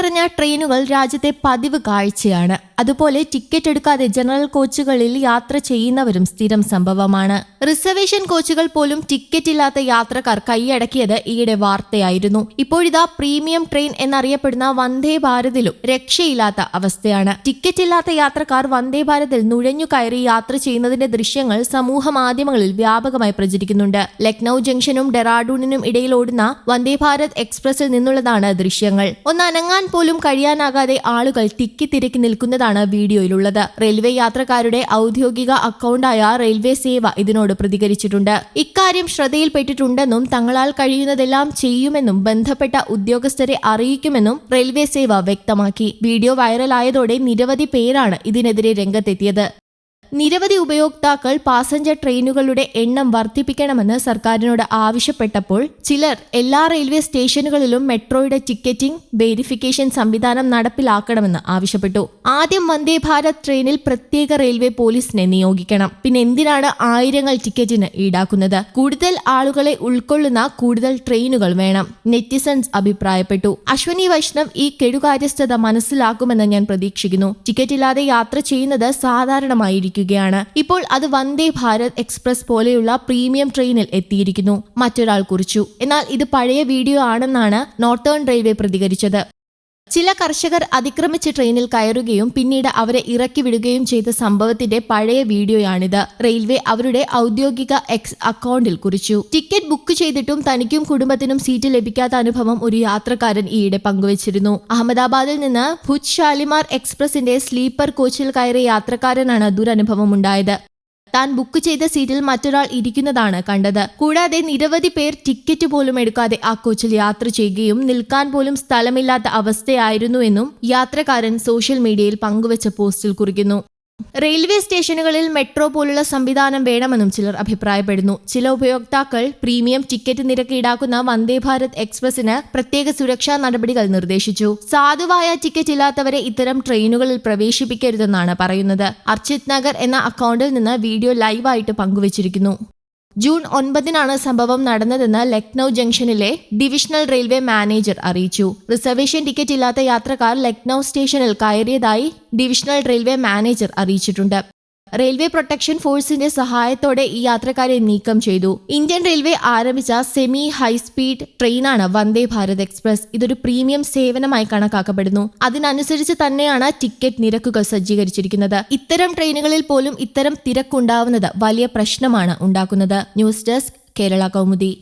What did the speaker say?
നിറഞ്ഞ ട്രെയിനുകൾ രാജ്യത്തെ പതിവ് കാഴ്ചയാണ്. അതുപോലെ ടിക്കറ്റ് എടുക്കാതെ ജനറൽ കോച്ചുകളിൽ യാത്ര ചെയ്യുന്നവരും സ്ഥിരം സംഭവമാണ്. റിസർവേഷൻ കോച്ചുകൾ പോലും ടിക്കറ്റ് ഇല്ലാത്ത യാത്രക്കാർ കൈയടക്കിയത് ഈയിടെ വാർത്തയായിരുന്നു. ഇപ്പോഴിതാ പ്രീമിയം ട്രെയിൻ എന്നറിയപ്പെടുന്ന വന്ദേ ഭാരതിലും രക്ഷയില്ലാത്ത അവസ്ഥയാണ്. ടിക്കറ്റ് ഇല്ലാത്ത യാത്രക്കാർ വന്ദേ ഭാരതിൽ നുഴഞ്ഞു കയറി യാത്ര ചെയ്യുന്നതിന്റെ ദൃശ്യങ്ങൾ സമൂഹ മാധ്യമങ്ങളിൽ വ്യാപകമായി പ്രചരിക്കുന്നുണ്ട്. ലക്നൌ ജംഗ്ഷനും ഡെറാഡൂണിനും ഇടയിൽ ഓടുന്ന വന്ദേ ഭാരത് എക്സ്പ്രസിൽ നിന്നുള്ളതാണ് ദൃശ്യങ്ങൾ. ഒന്ന് അനങ്ങാൻ പോലും കഴിയാനാകാതെ ആളുകൾ തിക്കി തിരക്കി നിൽക്കുന്നതാണ് വീഡിയോയിലുള്ളത്. റെയിൽവേ യാത്രക്കാരുടെ ഔദ്യോഗിക അക്കൗണ്ടായ റെയിൽവേ സേവ ഇതിനോട് പ്രതികരിച്ചിട്ടുണ്ട്. ഇക്കാര്യം ശ്രദ്ധയിൽപ്പെട്ടിട്ടുണ്ടെന്നും തങ്ങളാൽ കഴിയുന്നതെല്ലാം ചെയ്യുമെന്നും ബന്ധപ്പെട്ട ഉദ്യോഗസ്ഥരെ അറിയിക്കുമെന്നും റെയിൽവേ സേവ വ്യക്തമാക്കി. വീഡിയോ വൈറലായതോടെ നിരവധി പേരാണ് ഇതിനെതിരെ രംഗത്തെത്തിയത്. നിരവധി ഉപയോക്താക്കൾ പാസഞ്ചർ ട്രെയിനുകളുടെ എണ്ണം വർദ്ധിപ്പിക്കണമെന്ന് സർക്കാരിനോട് ആവശ്യപ്പെട്ടപ്പോൾ ചിലർ എല്ലാ റെയിൽവേ സ്റ്റേഷനുകളിലും മെട്രോയുടെ ടിക്കറ്റിംഗ് വെരിഫിക്കേഷൻ സംവിധാനം നടപ്പിലാക്കണമെന്ന് ആവശ്യപ്പെട്ടു. ആദ്യം വന്ദേ ഭാരത് ട്രെയിനിൽ പ്രത്യേക റെയിൽവേ പോലീസിനെ നിയോഗിക്കണം. പിന്നെ എന്തിനാണ് ആയിരങ്ങൾ ടിക്കറ്റിന് ഈടാക്കുന്നത്? കൂടുതൽ ആളുകളെ ഉൾക്കൊള്ളുന്ന കൂടുതൽ ട്രെയിനുകൾ വേണം. നെറ്റിസൺസ് അഭിപ്രായപ്പെട്ടു. അശ്വനി വൈഷ്ണവ് ഈ കെടുകാര്യസ്ഥത മനസ്സിലാക്കുമെന്ന് ഞാൻ പ്രതീക്ഷിക്കുന്നു. ടിക്കറ്റ് ഇല്ലാതെ യാത്ര ചെയ്യുന്നത് സാധാരണമായിരിക്കുകയാണ് ഇപ്പോൾ അത് വന്ദേ ഭാരത് എക്സ്പ്രസ് പോലെയുള്ള പ്രീമിയം ട്രെയിനിൽ എത്തിയിരിക്കുന്നു. മറ്റൊരാൾ കുറിച്ചു. എന്നാൽ ഇത് പഴയ വീഡിയോ ആണെന്നാണ് നോർത്തേൺ റെയിൽവേ പ്രതികരിച്ചത്. ചില കർഷകർ അതിക്രമിച്ച് ട്രെയിനിൽ കയറുകയും പിന്നീട് അവരെ ഇറക്കി വിടുകയും ചെയ്ത സംഭവത്തിന്റെ പഴയ വീഡിയോയാണിത്. റെയിൽവേ അവരുടെ ഔദ്യോഗിക എക്സ് അക്കൗണ്ടിൽ കുറിച്ചു. ടിക്കറ്റ് ബുക്ക് ചെയ്തിട്ടും തനിക്കും കുടുംബത്തിനും സീറ്റ് ലഭിക്കാത്ത അനുഭവം ഒരു യാത്രക്കാരൻ ഈയിടെ പങ്കുവച്ചിരുന്നു. അഹമ്മദാബാദിൽ നിന്ന് ഭുജ് ഷാലിമാർ എക്സ്പ്രസിന്റെ സ്ലീപ്പർ കോച്ചിൽ കയറിയ യാത്രക്കാരനാണ് ദുരനുഭവം ഉണ്ടായത് താൻ ബുക്ക് ചെയ്ത സീറ്റിൽ മറ്റൊരാൾ ഇരിക്കുന്നതാണ് കണ്ടത്. കൂടാതെ നിരവധി പേർ ടിക്കറ്റ് പോലും എടുക്കാതെ ആ കോച്ചിൽ യാത്ര ചെയ്യുകയും നിൽക്കാൻ പോലും സ്ഥലമില്ലാത്ത അവസ്ഥയായിരുന്നുവെന്നും യാത്രക്കാരൻ സോഷ്യൽ മീഡിയയിൽ പങ്കുവച്ച പോസ്റ്റിൽ കുറിക്കുന്നു. റെയിൽവേ സ്റ്റേഷനുകളിൽ മെട്രോ പോലുള്ള സംവിധാനം വേണമെന്നും ചിലർ അഭിപ്രായപ്പെടുന്നു. ചില ഉപയോക്താക്കൾ പ്രീമിയം ടിക്കറ്റ് നിരക്ക് ഈടാക്കുന്ന വന്ദേ ഭാരത് എക്സ്പ്രസിന് പ്രത്യേക സുരക്ഷാ നടപടികൾ നിർദ്ദേശിച്ചു. സാധുവായ ടിക്കറ്റ് ഇല്ലാത്തവരെ ഇത്തരം ട്രെയിനുകളിൽ പ്രവേശിപ്പിക്കരുതെന്നാണ് പറയുന്നത്. അർച്ചിത് നഗർ എന്ന അക്കൗണ്ടിൽ നിന്ന് വീഡിയോ ലൈവായിട്ട് പങ്കുവച്ചിരിക്കുന്നു. ജൂൺ ഒൻപതിനാണ് സംഭവം നടന്നതെന്ന് ലക്നൌ ജംഗ്ഷനിലെ ഡിവിഷണൽ റെയിൽവേ മാനേജർ അറിയിച്ചു. റിസർവേഷൻ ടിക്കറ്റ് ഇല്ലാത്ത യാത്രക്കാർ ലക്നൌ സ്റ്റേഷനിൽ കയറിയതായി ഡിവിഷണൽ റെയിൽവേ മാനേജർ അറിയിച്ചിട്ടുണ്ട്. റെയിൽവേ പ്രൊട്ടക്ഷൻ ഫോഴ്സിന്റെ സഹായത്തോടെ ഈ യാത്രക്കാരെ നീക്കം ചെയ്തു. ഇന്ത്യൻ റെയിൽവേ ആരംഭിച്ച സെമി ഹൈസ്പീഡ് ട്രെയിനാണ് വന്ദേ ഭാരത് എക്സ്പ്രസ്. ഇതൊരു പ്രീമിയം സേവനമായി കണക്കാക്കപ്പെടുന്നു. അതിനനുസരിച്ച് തന്നെയാണ് ടിക്കറ്റ് നിരക്കുകൾ സജ്ജീകരിച്ചിരിക്കുന്നത്. ഇത്തരം ട്രെയിനുകളിൽ പോലും ഇത്തരം തിരക്കുണ്ടാവുന്നത് വലിയ പ്രശ്നമാണ് ഉണ്ടാക്കുന്നത്. News desk Kerala Kaumudi.